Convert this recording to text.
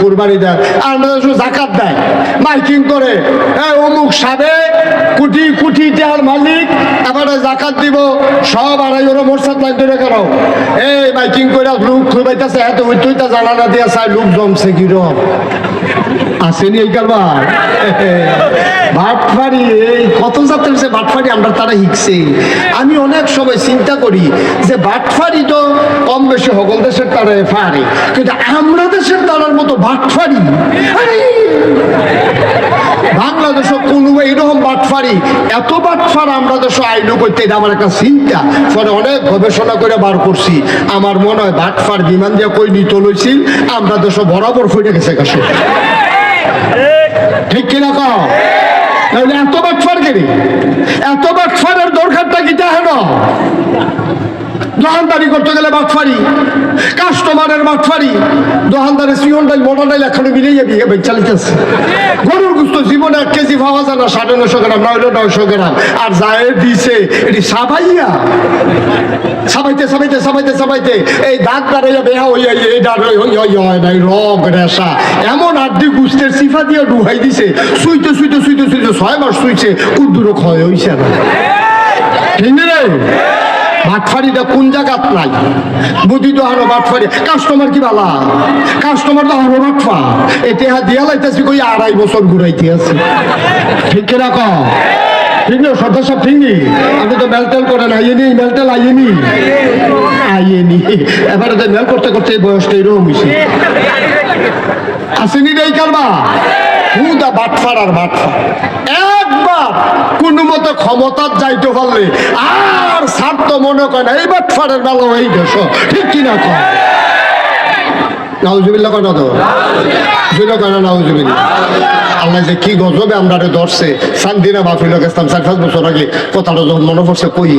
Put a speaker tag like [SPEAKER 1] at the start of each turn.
[SPEAKER 1] কুরবানি দেয়। আমাদের দেশে জাকাত দেয়। মাইকিং করে এই অমুক সাবে, কোটি কোটি টাকার মালিক এবারে জাকাত দিব, সব আড়াই ওরা মোরসাদ লাইন ধরে কেন এই মাইকিং করে লুক খুবাইতেছে এত ওই তুইটা জানা না দিয়া চাই লুক জমছে কিরম। আসেনি এই কারবার? ভাটফারি এই কত যাত্রা সে ভাটফারি আমরা তারা শিখছে আমি অনেক সময় চিন্তা করি যে ভাটফারি তো কম বেশি হগল দেশের তারা পারে কিন্তু আমরা দেশের তারার মতো ভাটফারি আরে! বাংলাদেশও কোনো এরকম বাটফারি এত বাটফার আমরা দেশ আইনও করতে এটা আমার একটা চিন্তা। ফলে অনেক গবেষণা করে বার করছি। আমার মনে হয় বাটফার বিমান দিয়ে কই নিত লইছিল আমরা দেশ বরাবর ফুটে গেছে কাছে ঠিক কিনা কও? তাহলে এত বাটফার কেন এত বাটফারের দরকারটা কি হেন দোহানদারি করতে গেলে বাটফারি কাস্টমারের বাটফারি ডাইল সিওনটাই মোটাটাই এখনও মিলে যাবি চালিতেছে গরুর গুস্ত জীবনে এক কেজি পাওয়া যায় না, সাড়ে নশো গ্রাম, নয় নয়শো গ্রাম। আর যায় দিছে, এটি সাবাইয়া। সাবাইতে সাবাইতে সাবাইতে সাবাইতে এই দাঁত দাঁড়াইয়া বেহা হইয়া এই দাঁড় হয় নাই রগ রেশা। এমন আড্ডি গুস্তের সিফা দিয়ে ডুহাই দিছে। শুইতে শুইতে শুইতে শুইতে ছয় মাস শুইছে কুদ্দুরো ক্ষয় হইছে না। ঠিক বাটফারিটা কোন জায়গাত নাই? বুদ্ধি তো হারো বাটফারি। কাস্টমার কি বালা? কাস্টমার তো হারো বাটফা। হা দিয়া লাইতেছি কই আড়াই বছর ঘুরাইতে আছে। ঠিক কিনা ক ঠিক না সর্দার সাহেব ঠিক নেই। তো মেলটেল করেন আইয়েনি মেলটেল আইয়েনি আইয়েনি এবারে তো মেল করতে করতে এই বয়সটা এরকম হয়েছে আসেনি রে কারবা হুদা বাটফার আর বাটফার। একবার কোন মতো ক্ষমতার যাইতে পারলে আর স্বার্থ মনে করে না, এই বাটফারের বেলা এই দেশ ঠিক কিনা কয়? নাউজুবিল্লা কয় না তো? জুবিল্লা কয় না নাউজুবিল্লা আল্লাহ যে কি গজবে আমরা ধরছে। সান্দিনা মাহফিল গেছিলাম চার পাঁচ বছর আগে কথাটা যখন মনে পড়ছে, কই?